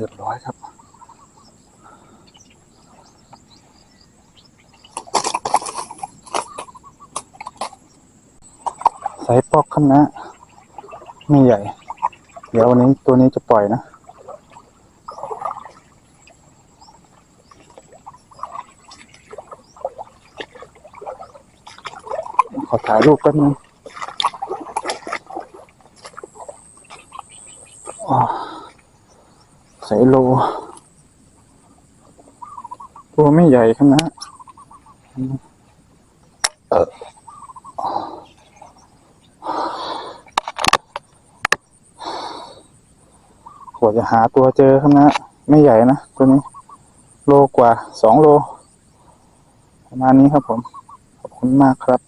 รียบร้อยครับใส่ปอกครับนะไม่ใหญ่ เดี๋ยววันนี้ตัวนี้จะปล่อยนะขอถ่ายรูปแป๊บนึงอ่าใส่โล ตัวไม่ใหญ่ครับนะเออขวดจะหาตัวเจอครับนะ ไม่ใหญ่นะ ตัวนี้ โลกว่าสองโล ประมาณนี้ครับผม ขอบคุณมากครับ